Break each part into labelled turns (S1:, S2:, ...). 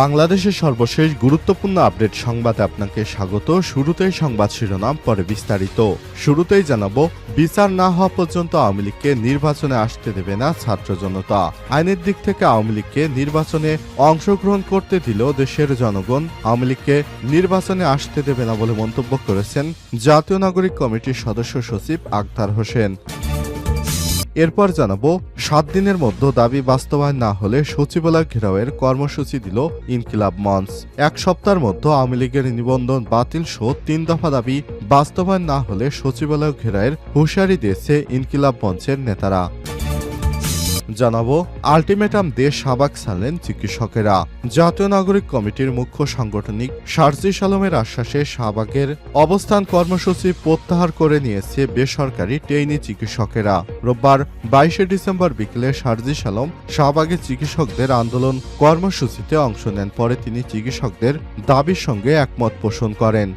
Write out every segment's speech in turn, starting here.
S1: বাংলাদেশের সর্বশেষ গুরুত্বপূর্ণ আপডেট সংবাদে আপনাকে স্বাগত। শুরুতেই সংবাদ শিরোনাম, পরে বিস্তারিত। শুরুতেই জানাব, বিচার না হওয়া পর্যন্ত আওয়ামী লীগকে নির্বাচনে আসতে দেবে না ছাত্র জনতা। আইনের দিক থেকে আওয়ামী লীগকে নির্বাচনে অংশগ্রহণ করতে দিলেও দেশের জনগণ আওয়ামী লীগকে নির্বাচনে আসতে দেবে না বলে মন্তব্য করেছেন জাতীয় নাগরিক কমিটির সদস্য সচিব আক্তার হোসেন। এরপর জানাব, সাত দিনের মধ্যে দাবি বাস্তবায়ন না হলে সচিবালয় ঘেরাওয়ের কর্মসূচি দিল ইনকিলাব মঞ্চ। এক সপ্তাহের মধ্যে আওয়ামী লীগের নিবন্ধন বাতিল সহ তিন দফা দাবি বাস্তবায়ন না হলে সচিবালয় ঘেরাওয়ের হুঁশিয়ারি দিয়েছে ইনকিলাব মঞ্চের নেতারা। জানাব, আলটিমেটাম দিয়ে শাহবাগ ছাড়লেন চিকিৎসকেরা। জাতীয় নাগরিক কমিটির মুখ্য সাংগঠনিক সার্জিস আলমের আশ্বাসে শাহবাগের অবস্থান কর্মসূচি প্রত্যাহার করে নিয়েছে বেসরকারি টেইনি চিকিৎসকেরা। রোববার বাইশে ডিসেম্বর বিকেলে সার্জিস আলম শাহবাগের চিকিৎসকদের আন্দোলন কর্মসূচিতে অংশ নেন। পরে তিনি চিকিৎসকদের দাবির সঙ্গে একমত পোষণ করেন।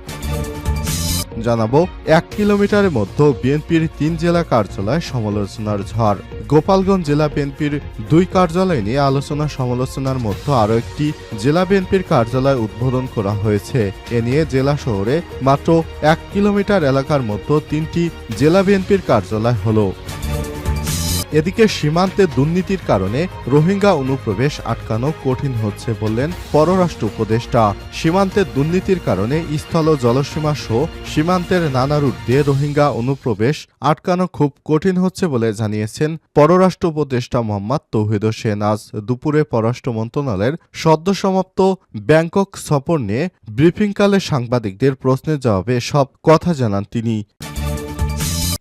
S1: জানাব, এক কিলোমিটারের মধ্যে বিএনপির তিন জেলা কার্যালয় সমালোচনার ঝড়। গোপালগঞ্জ জেলা বিএনপির দুই কার্যালয় নিয়ে আলোচনা সমালোচনার মধ্যে আরও একটি জেলা বিএনপির কার্যালয় উদ্বোধন করা হয়েছে। এ নিয়ে জেলা শহরে মাত্র এক কিলোমিটার এলাকার মধ্যে তিনটি জেলা বিএনপির কার্যালয় হলো। এদিকে সীমান্তে দুর্নীতির কারণে রোহিঙ্গা অনুপ্রবেশ আটকানো কঠিন হচ্ছে বললেন পররাষ্ট্র উপদেষ্টা। সীমান্তে দুর্নীতির কারণে স্থল জলসীমা সহ সীমান্তের নানা রুট দিয়ে রোহিঙ্গা অনুপ্রবেশ আটকানো খুব কঠিন হচ্ছে বলে জানিয়েছেন পররাষ্ট্র উপদেষ্টা মোহাম্মদ তৌহিদ হোসেন। আজ দুপুরে পররাষ্ট্র মন্ত্রণালয়ের সদ্য সমাপ্ত ব্যাংকক সফর নিয়ে ব্রিফিংকালে সাংবাদিকদের প্রশ্নের জবাবে সব কথা জানান তিনি।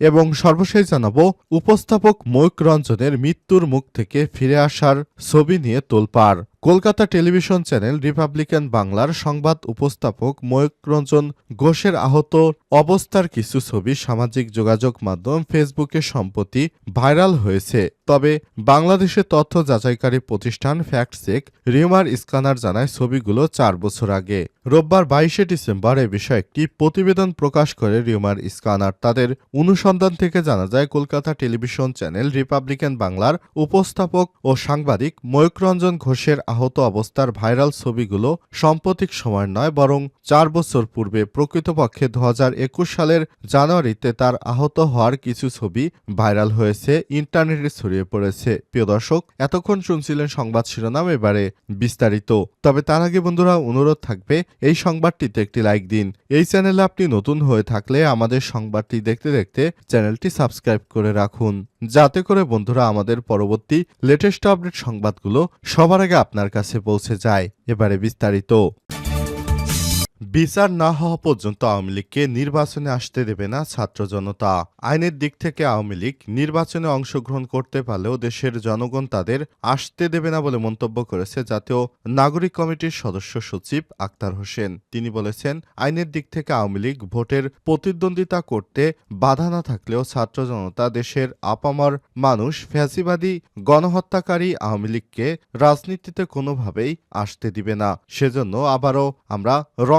S1: এবং সর্বশেষ জানাব উপস্থাপক ময়ূক রঞ্জনের মৃত্যুর মুখ থেকে ফিরে আসার ছবি নিয়ে তোলপাড়। কলকাতা টেলিভিশন চ্যানেল রিপাবলিকান বাংলার সংবাদ উপস্থাপক ময়ূক রঞ্জন ঘোষের আহত অবস্থার কিছু ছবি সামাজিক যোগাযোগ মাধ্যম ফেসবুকে সম্প্রতি ভাইরাল হয়েছে। তবে বাংলাদেশের তথ্য যাচাইকারী প্রতিষ্ঠান ফ্যাক্টচেক রিউমার স্ক্যানার জানায় ছবিগুলো চার বছর আগে। রোববার বাইশে ডিসেম্বর এ বিষয়ে একটি প্রতিবেদন প্রকাশ করে রিউমার স্ক্যানার। তাদের অনুসন্ধান থেকে জানা যায়, কলকাতা টেলিভিশন চ্যানেল রিপাবলিকান বাংলার উপস্থাপক ও সাংবাদিক ময়ূকরঞ্জন ঘোষের আহত অবস্থার ভাইরাল ছবিগুলো সাম্প্রতিক সময় নয়, বরং চার বছর পূর্বে প্রকৃতপক্ষে দু সালের জানুয়ারিতে তার আহত হওয়ার কিছু ছবি ভাইরাল হয়েছে, ইন্টারনেটে ছড়িয়ে পড়েছে। প্রিয় দর্শক, এতক্ষণ শুনছিলেন সংবাদ শিরোনাম, এবারে বিস্তারিত। তবে তার আগে বন্ধুরা, অনুরোধ থাকবে, এই সংবাদটিতে একটি লাইক দিন। এই চ্যানেলে আপনি নতুন হয়ে থাকলে আমাদের সংবাদটি দেখতে দেখতে চ্যানেলটি সাবস্ক্রাইব করে রাখুন। যাতে করে বন্ধুরা আমাদের পরবর্তী লেটেস্ট আপডেট সংবাদগুলো সবার আগে আপনার কাছে পৌঁছে যায়। এবারে বিস্তারিত। বিচার না হওয়া পর্যন্ত আওয়ামী লীগকে নির্বাচনে আসতে দেবে না ছাত্র জনতা। আইনের দিক থেকে আওয়ামী লীগ নির্বাচনে অংশগ্রহণ করতে পারলেও দেশের জনগণ তাদের আসতে দেবে না বলে মন্তব্য করেছে জাতীয় নাগরিক কমিটির সদস্য সচিব আক্তার হোসেন। তিনি বলেছেন, আইনের দিক থেকে আওয়ামী লীগ ভোটের প্রতিদ্বন্দ্বিতা করতে বাধা না থাকলেও ছাত্র জনতা দেশের আপামর মানুষ, ফ্যাসিবাদী, গণহত্যাকারী আওয়ামী লীগকে রাজনীতিতে কোনোভাবেই আসতে দিবে না। সেজন্য আবারও আমরা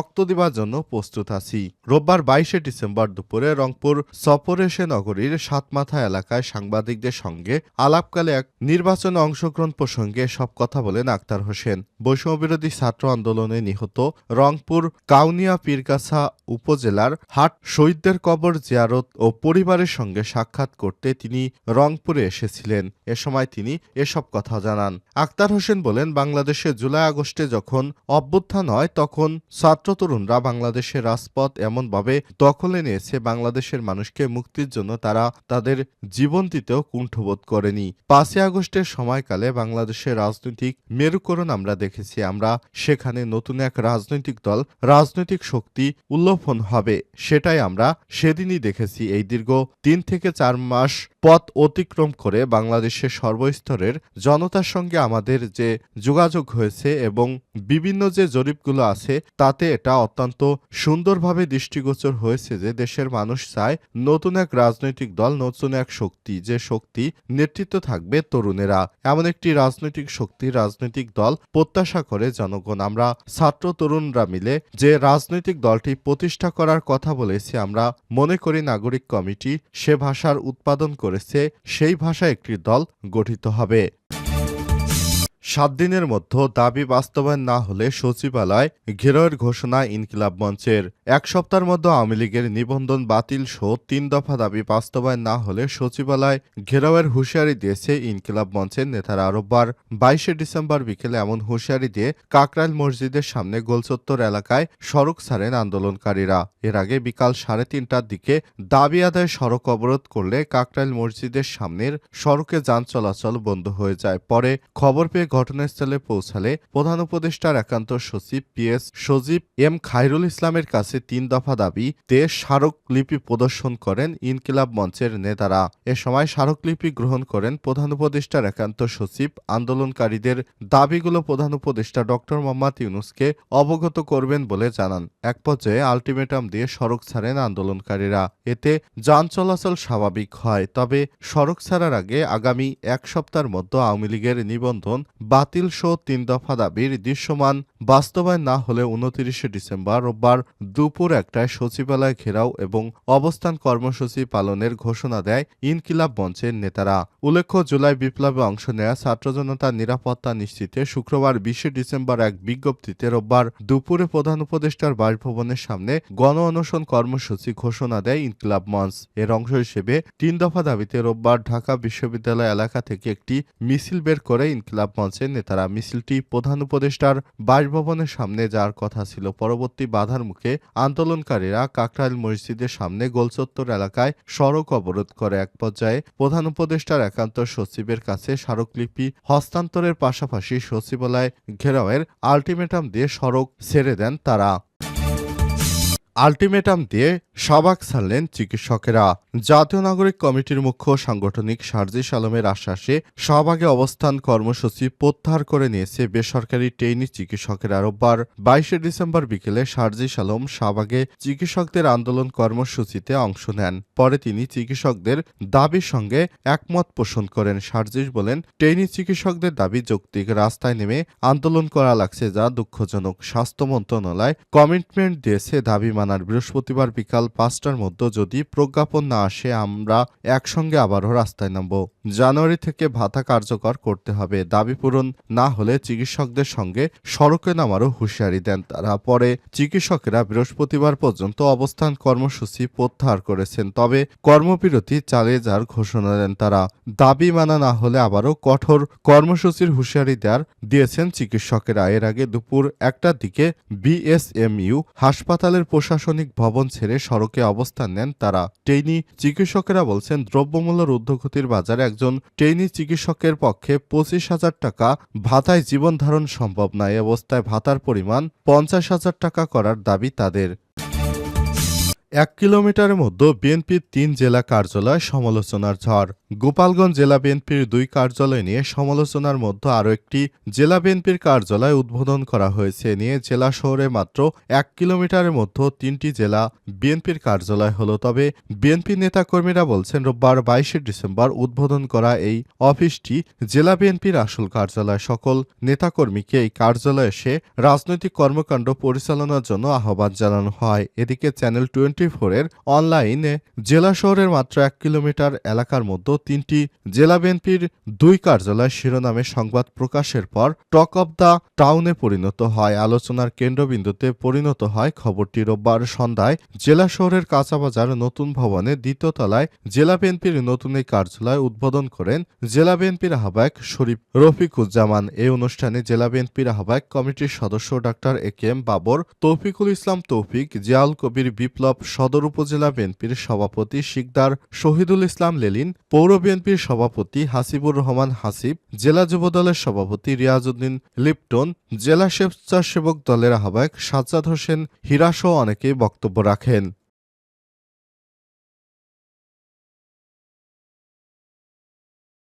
S1: রক্ত দিবার জন্য প্রস্তুত আছি। রোববার বাইশে ডিসেম্বর দুপুরে রংপুর সফরেশে নগরীর সাতমাথা এলাকায় সাংবাদিকদের সঙ্গে আলাপকালে এক নির্বাচনে অংশগ্রহণ প্রসঙ্গে সব কথা বলেন আক্তার হোসেন। বৈষম্যবিরোধী ছাত্র আন্দোলনে নিহত রংপুর কাউনিয়া পীরগাছা উপজেলার হাট শহীদদের কবর জিয়ারত ও পরিবারের সঙ্গে সাক্ষাৎ করতে তিনি রংপুরে এসেছিলেন। এ সময় তিনি এসব কথা জানান। আক্তার হোসেন বলেন, বাংলাদেশে জুলাই আগস্টে যখন অভ্যুত্থান হয়, তখন ছাত্র তরুণরা বাংলাদেশের রাজপথ এমনভাবে দখলে নিয়েছে, বাংলাদেশের মানুষকে মুক্তির জন্য তারা তাদের জীবন দিতেও কুণ্ঠবোধ করেনি। পাঁচই আগস্টের সময়কালে বাংলাদেশের রাজনৈতিক মেরুকরণ আমরা দেখেছি। আমরা সেখানে নতুন এক রাজনৈতিক দল, রাজনৈতিক শক্তি উল্লোফন হবে, সেটাই আমরা সেদিনই দেখেছি। এই দীর্ঘ তিন থেকে চার মাস পথ অতিক্রম করে বাংলাদেশের সর্বস্তরের জনতার সঙ্গে আমাদের যে যোগাযোগ হয়েছে এবং বিভিন্ন যে জরিপগুলো আছে, তাতে এটা অত্যন্ত সুন্দরভাবে দৃষ্টিগোচর হয়েছে যে দেশের মানুষ চায় নতুন এক রাজনৈতিক দল, নতুন এক শক্তি, যে শক্তি নেতৃত্ব থাকবে তরুণেরা। এমন একটি রাজনৈতিক শক্তি, রাজনৈতিক দল প্রত্যাশা করে জনগণ। আমরা ছাত্র তরুণরা মিলে যে রাজনৈতিক দলটি প্রতিষ্ঠা করার কথা বলেছি, আমরা মনে করি নাগরিক কমিটি সে ভাষার উৎপাদন করেছে সেই ভাষায় একটি দল গঠিত হবে। সাত দিনের মধ্যে দাবি বাস্তবায়ন না হলে সচিবালয় ঘেরোয়ের ঘোষণা ইনকিলাব মঞ্চের। এক সপ্তাহের মধ্যে আওয়ামী লীগের নিবন্ধন বাতিল সহ তিন দফা দাবি বাস্তবায়ন না হলে সচিবালয় ঘেরাওয়ের হুঁশিয়ারি দিয়েছে ইনকিলাব মঞ্চের নেতারা। রোববার বাইশে ডিসেম্বর বিকেলে এমন হুঁশিয়ারি দিয়ে কাকরাইল মসজিদের সামনে গোলচত্বর এলাকায় সড়ক ছাড়েন আন্দোলনকারীরা। এর আগে বিকাল সাড়ে তিনটার দিকে দাবি আদায় সড়ক অবরোধ করলে কাকরাইল মসজিদের সামনের সড়কে যান চলাচল বন্ধ হয়ে যায়। পরে খবর পেয়ে ঘটনাস্থলে পৌঁছালে প্রধান উপদেষ্টার একান্ত সচিব পিএস সজীব এম খায়রুল ইসলামের কাছে তিন দফা দাবি, তে স্মারকলিপি প্রদর্শন করেন ইনকিলাব মঞ্চের নেতারা। এ সময় স্মারকলিপি গ্রহণ করেন প্রধান উপদেষ্টার একান্ত সচিব, আন্দোলনকারীদের দাবিগুলো প্রধান উপদেষ্টা ডক্টর মোহাম্মদ ইউনুসকে অবগত করবেন বলে জানান। এক পর্যায়ে আলটিমেটাম দিয়ে সড়ক ছাড়েন আন্দোলনকারীরা। এতে যান চলাচল স্বাভাবিক হয়, তবে সড়ক ছাড়ার আগে আগামী এক সপ্তাহের মধ্যে আওয়ামী লীগের নিবন্ধন বাতিল সহ তিন দফা দাবির দৃশ্যমান, বাস্তবায়ন না হলে উনত্রিশে ডিসেম্বর রোববার দুপুর একটায় সচিবালয় ঘেরাও এবং অবস্থান কর্মসূচি পালনের ঘোষণা দেয় ইনকিলাব মঞ্চের নেতারা। উল্লেখ্য, জুলাই বিপ্লবে অংশ নেয়া ছাত্র জনতার নিরাপত্তা নিশ্চিতে শুক্রবার বিশে ডিসেম্বর এক বিজ্ঞপ্তিতে রোববার দুপুরে প্রধান উপদেষ্টার বাসভবনের সামনে গণ অনশন কর্মসূচি ঘোষণা দেয় ইনকিলাব মঞ্চ। এর অংশ হিসেবে তিন দফা দাবিতে রোববার ঢাকা বিশ্ববিদ্যালয় এলাকা থেকে একটি মিছিল বের করে ইনকিলাব মঞ্চের নেতারা মিছিলটি প্রধান উপদেষ্টার বাসভবনের সামনে যাওয়ার কথা ছিল। পরবর্তী বাধার মুখে আন্দোলনকারীরা কাকরাইল মসজিদের সামনে গোলচত্বর এলাকায় সড়ক অবরোধ করে। এক পর্যায়ে প্রধান উপদেষ্টার একান্ত সচিবের কাছে স্মারকলিপি হস্তান্তরের পাশাপাশি সচিবালয় ঘেরাওয়ের আলটিমেটাম দিয়ে সড়ক ছেড়ে দেন তারা। আলটিমেটাম দিয়ে সবাক ছাড়লেন চিকিৎসকেরা। জাতীয় নাগরিক কমিটির মুখ্য সাংগঠনিক সার্জিস আলমের আশ্বাসে সহভাগে অবস্থান কর্মসূচি প্রত্যাহার করে নিয়েছে বেসরকারি ট্রেনি চিকিৎসকেরা রোববার বাইশে ডিসেম্বর বিকেলে সার্জিস আলম শাহবাগে চিকিৎসকদের আন্দোলন কর্মসূচিতে অংশ নেন। পরে তিনি চিকিৎসকদের দাবির সঙ্গে একমত পোষণ করেন। সার্জিস বলেন ট্রেনি চিকিৎসকদের দাবি যৌক্তিক। রাস্তায় নেমে আন্দোলন করা লাগছে যা দুঃখজনক। স্বাস্থ্য মন্ত্রণালয় কমিটমেন্ট দিয়েছে দাবি মানার বৃহস্পতিবার বিকাল পাঁচটার মধ্যে যদি প্রজ্ঞাপন না আসে, আমরা একসঙ্গে আবারও রাস্তায় নামব। জানুয়ারি থেকে ভাতা কার্যকর করতে হবে। দাবি পূরণ না হলে চিকিৎসকদের সঙ্গে সড়কে নামারও হুঁশিয়ারি দেন তারা। পরে চিকিৎসকেরা বৃহস্পতিবার পর্যন্ত অবস্থান কর্মসূচি প্রত্যাহার করেছেন, তবে কর্মবিরতি চালিয়ে যাওয়ার ঘোষণা দেন তারা। দাবি মানা না হলে আবারও কঠোর কর্মসূচির হুঁশিয়ারি দেওয়ার দিয়েছেন চিকিৎসকেরা। এর আগে দুপুর একটার দিকে বিএসএমইউ হাসপাতালের প্রশাসনিক ভবন ছেড়ে সড়কে অবস্থান নেন তারা। টেইনি চিকিৎসকেরা বলছেন, দ্রব্যমূল্যের ঊর্ধ্বগতির বাজারে একজন টেইনি চিকিৎসকের পক্ষে পঁচিশ হাজার টাকা ভাতায় জীবন ধারণ সম্ভব নয়। অবস্থায় ভাতার পরিমাণ পঞ্চাশ হাজার টাকা করার দাবি তাদের। এক কিলোমিটারের মধ্যে বিএনপির তিন জেলা কার্যালয় সমালোচনার ঝড়। গোপালগঞ্জ জেলা বিএনপির দুই কার্যালয় নিয়ে সমালোচনার মধ্যে আরও একটি জেলা বিএনপির কার্যালয় উদ্বোধন করা হয়েছে। নিয়ে জেলা শহরে মাত্র এক কিলোমিটারের মধ্যে তিনটি জেলা বিএনপির কার্যালয় হলো। তবে বিএনপি নেতাকর্মীরা বলছেন, রোববার বাইশে ডিসেম্বর উদ্বোধন করা এই অফিসটি জেলা বিএনপির আসল কার্যালয়। সকল নেতাকর্মীকে এই কার্যালয়ে এসে রাজনৈতিক কর্মকাণ্ড পরিচালনার জন্য আহ্বান জানানো হয়। এদিকে চ্যানেল টোয়েন্টি ফোরের অনলাইনে জেলা শহরের মাত্র এক কিলোমিটার এলাকার মধ্যে তিনটি জেলা বিএনপির দুই কার্যালয় শিরোনামে সংবাদ প্রকাশের পর টক অব দ্য টাউনে পরিণত হয়। আলোচনার কেন্দ্রবিন্দুতে পরিণত হয় খবরটি। রোববার সন্ধ্যায় জেলা শহরের কাঁচাবাজার নতুন ভবনে দ্বিতীয় তলায় জেলা বিএনপির নতুন এই কার্যালয় উদ্বোধন করেন জেলা বিএনপির আহ্বায়ক শরীফ রফিকুজ্জামান। এই অনুষ্ঠানে জেলা বিএনপির আহ্বায়ক কমিটির সদস্য doctor A K M Babar, Taufiqul Islam Taufiq, Ziaul Kabir বিপ্লব সদর উপজেলা বিএনপির সভাপতি শিকদার শহীদুল ইসলাম লেলিন, পৌর বিএনপির সভাপতি হাসিবুর রহমান হাসিব, জেলা যুবদলের সভাপতি রিয়াজউদ্দিন লিপটন, জেলা স্বেচ্ছাসেবক দলের আহ্বায়ক সাজ্জাদ হোসেন হীরাসহ অনেকেই বক্তব্য রাখেন।